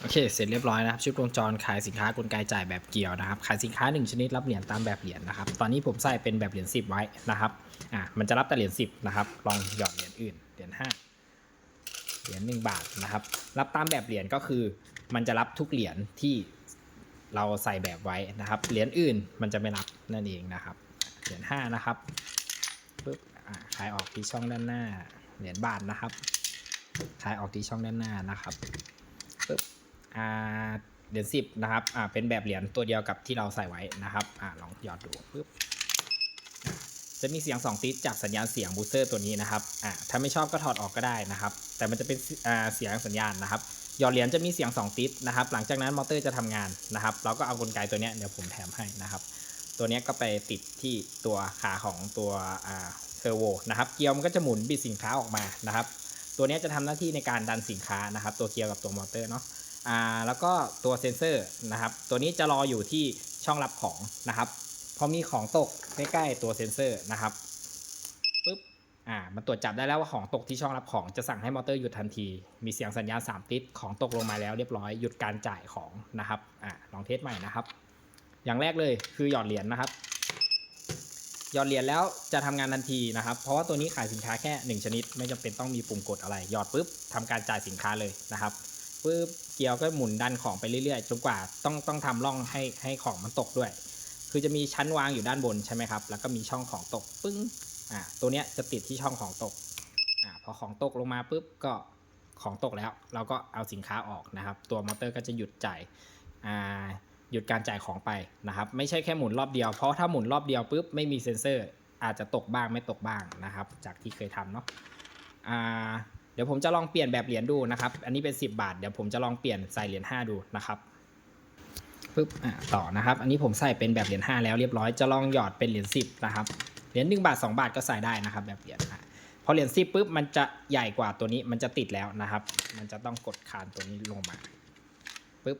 โอเค เสร็จเรียบร้อยนะครับ ชุดวงจรขายสินค้ากลไกจ่ายแบบเกี่ยวนะครับ ขายสินค้า 1 ชนิดรับเหรียญตามแบบเหรียญนะครับ ตอนนี้ผมใส่เป็นแบบเหรียญ10 ไว้นะครับ อะ มันจะรับแต่เหรียญ10 นะครับ ลองหยอดเหรียญอื่น เหรียญ5เหรียญ1บาทนะครับ รับตามแบบเหรียญก็คือ มันจะรับทุกเหรียญที่เราใส่แบบไว้นะครับ เหรียญอื่นมันจะไม่รับนั่นเองนะครับ เหรียญ5นะครับปึ๊บ อะ ขายออกที่ช่องด้านหน้า เหรียญบาทนะครับ ขายออกที่ช่องด้านหน้านะครับปึ๊บ อ่าเหรียญสิบนะครับอ่าเป็นแบบเหรียญตัวเดียวกับที่เราใส่ไว้นะครับอ่าลองหยอดดูปึ๊บจะมีเสียง2ติดจากสัญญาณเสียงบูสเตอร์ตัวนี้นะครับอ่าถ้าไม่ชอบก็ถอดออกก็ได้นะครับ แต่มันจะเป็นอ่าเสียงสัญญาณนะครับหยอดเหรียญจะมีเสียง2ติดนะครับ หลังจากนั้นมอเตอร์จะทำงานนะครับ เราก็เอากลไกตัวนี้เดี๋ยวผมแถมให้นะครับ ตัวนี้ก็ไปติดที่ตัวขาของตัวอ่าเทอร์โวนะครับ เกียวมันก็จะหมุนบิดสินค้าออกมานะครับ ตัวนี้จะทำหน้าที่ในการดันสินค้านะครับ ตัวเกียวกับตัวมอเตอร์เนาะ อ่าแล้วก็ตัวเซนเซอร์นะครับ ตัวนี้จะรออยู่ที่ช่องรับของนะครับ พอมีของตกใกล้ๆตัวเซนเซอร์นะครับปุ๊บอ่ามันตรวจจับได้แล้วว่าของตกที่ช่องรับของจะสั่งให้มอเตอร์หยุดทันที มีเสียงสัญญาณ 3 ติดของตกลงมาแล้วเรียบร้อยหยุดการจ่ายของนะครับอ่าลองเทสใหม่นะครับ อย่างแรกเลยคือหยอดเหรียญนะครับหยอดเหรียญแล้วจะทำงานทันทีนะครับ เพราะว่าตัวนี้ขายสินค้าแค่ 1 ชนิด ไม่จำเป็นต้องมีปุ่มกดอะไรหยอดปุ๊บทำการจ่ายสินค้าเลยนะครับ ปุ๊บเกียวก็หมุนดันของไปเรื่อยๆจนกว่าต้องต้องทำร่องให้ให้ของมันตกด้วย คือจะมีชั้นวางอยู่ด้านบนใช่ไหมครับ แล้วก็มีช่องของตกปึ้งอ่าตัวเนี้ยจะติดที่ช่องของตกอ่าพอของตกลงมาปุ๊บก็ของตกแล้ว เราก็เอาสินค้าออกนะครับ ตัวมอเตอร์ก็จะหยุดจ่ายอ่าหยุดการจ่ายของไปนะครับ ไม่ใช่แค่หมุนรอบเดียวเพราะถ้าหมุนรอบเดียวปุ๊บไม่มีเซ็นเซอร์ อาจจะตกบ้างไม่ตกบ้างนะครับ จากที่เคยทำเนาะอ่า เดี๋ยวผมจะลองเปลี่ยนแบบเหรียญดูนะครับ อันนี้เป็น 10 บาท เดี๋ยวผมจะลองเปลี่ยนใส่เหรียญ5ดูนะครับปึ๊บอ่าต่อนะครับ อันนี้ผมใส่เป็นแบบเหรียญ5แล้วเรียบร้อย จะลองหยอดเป็นเหรียญ10นะครับ เหรียญ1บาท 2 บาทก็ใส่ได้นะครับ แบบเหรียญพอเหรียญ10ปุ๊บมันจะใหญ่กว่าตัวนี้ มันจะติดแล้วนะครับ มันจะต้องกดคานตัวนี้ลงมาปึ๊บ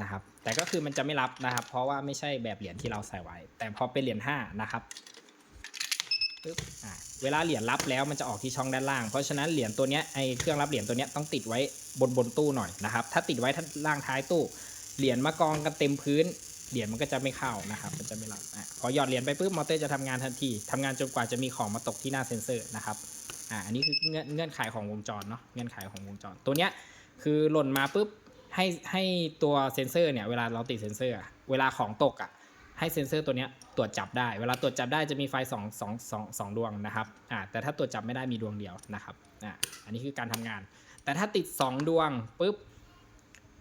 นะครับ แต่ก็คือมันจะไม่รับนะครับ เพราะว่าไม่ใช่แบบเหรียญที่เราใส่ไว้ แต่พอเป็นเหรียญ5นะครับ ปึ๊บอ่าเวลาเหรียญรับแล้วมันจะออกที่ช่องด้านล่าง เพราะฉะนั้นเหรียญตัวเนี้ยไอเครื่องรับเหรียญตัวเนี้ยต้องติดไว้บนบนตู้หน่อยนะครับ ถ้าติดไว้ท่านล่างท้ายตู้ เหรียญมากองกันเต็มพื้น เหรียญมันก็จะไม่เข้านะครับ มันจะไม่รับอะพอหยอดเหรียญไปปุ๊บมอเตอร์จะทำงานทันทีทำงานจนกว่าจะมีของมาตกที่หน้าเซ็นเซอร์นะครับ อ่า อันนี้คือเงื่อนเงื่อนไขของวงจรเนาะ เงื่อนไขของวงจร ตัวเนี้ยคือหล่นมาปุ๊บให้ให้ตัวเซ็นเซอร์เนี่ยเวลาเราติดเซ็นเซอร์เวลาของตกอะ ให้เซ็นเซอร์ตัวนี้ตรวจจับได้ เวลาตรวจจับได้จะมีไฟ2 2 2 2ดวงนะครับอ่าแต่ถ้าตรวจจับไม่ได้มีดวงเดียวนะครับอ่าอันนี้คือการทำงาน แต่ถ้าติด 2 ดวงปุ๊บ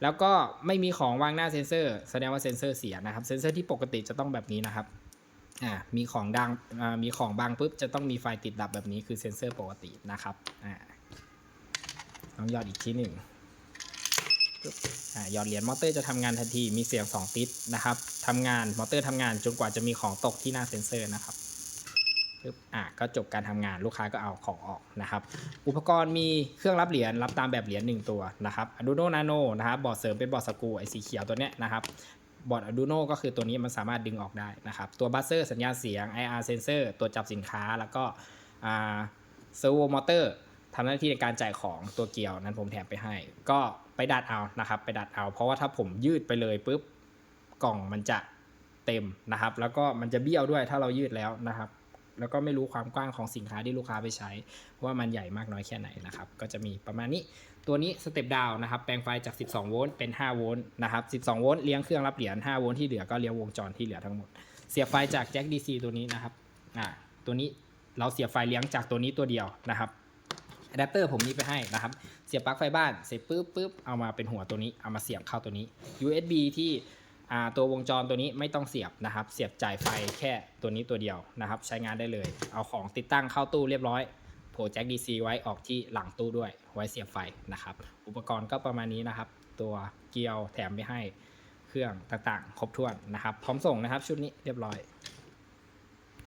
แล้วก็ไม่มีของวางหน้าเซ็นเซอร์ แสดงว่าเซ็นเซอร์เสียนะครับเซ็นเซอร์ที่ปกติจะต้องแบบนี้นะครับอ่ามีของดังอ่ามีของบางปุ๊บจะต้องมีไฟติดดับแบบนี้คือเซ็นเซอร์ปกตินะครับอ่าลองยอดอีกทีหนึ่ง ยอดเหรียญมอเตอร์จะทำงานทันทีมีเสียง2ติดนะครับทำงานมอเตอร์ทำงานจนกว่าจะมีของตกที่หน้าเซ็นเซอร์นะครับปึ๊บอ่าก็จบการทำงานลูกค้าก็เอาของออกนะครับ อุปกรณ์มีเครื่องรับเหรียญรับตามแบบเหรียญ1ตัวนะครับ Arduino Nano นะครับบอร์ดเสริมเป็นบอร์ดสกูไอสีเขียวตัวเนี้ยนะครับบอร์ด Arduino ก็คือตัวนี้มันสามารถดึงออกได้นะครับ ตัวบัสเซอร์สัญญาณเสียง IR sensor ตัวจับสินค้าแล้วก็อ่าเซอร์โวมอเตอร์ทำหน้าที่ในการจ่ายของตัวเกียวนั้นผมแถมไปให้ ก็ ไปดัดเอานะครับ ไปดัดเอา เพราะว่าถ้าผมยืดไปเลยปุ๊บกล่องมันจะเต็มนะครับ แล้วก็มันจะเบี้ยวด้วยถ้าเรายืดแล้วนะครับ แล้วก็ไม่รู้ความกว้างของสินค้าที่ลูกค้าไปใช้ ว่ามันใหญ่มากน้อยแค่ไหนนะครับ ก็จะมีประมาณนี้ตัวนี้สเต็ปดาวนะครับ แปลงไฟจาก 12 โวลต์เป็น 5 โวลต์นะครับ 12 โวลต์เลี้ยงเครื่องรับเหรียญ 5 โวลต์ที่เหลือก็เลี้ยงวงจรที่เหลือทั้งหมด เสียบไฟจากแจ็ค DC ตัวนี้นะครับอ่าตัวนี้เราเสียบไฟเลี้ยงจากตัวนี้ตัวเดียวนะครับ อะแดปเตอร์ผมมีไปให้นะครับ เสียบปลั๊กไฟบ้านเสร็จปุ๊บปุ๊บเอามาเป็นหัวตัวนี้เอามาเสียบเข้าตัวนี้ USB ที่ตัววงจรตัวนี้ไม่ต้องเสียบนะครับ เสียบจ่ายไฟแค่ตัวนี้ตัวเดียวนะครับ ใช้งานได้เลย เอาของติดตั้งเข้าตู้เรียบร้อยโผล่แจ็ค DC ไว้ออกที่หลังตู้ด้วย ไว้เสียบไฟนะครับ อุปกรณ์ก็ประมาณนี้นะครับ ตัวเกลียวแถมไปให้เครื่องต่างๆ ครบถ้วนนะครับ พร้อมส่งนะครับ ชุดนี้เรียบร้อย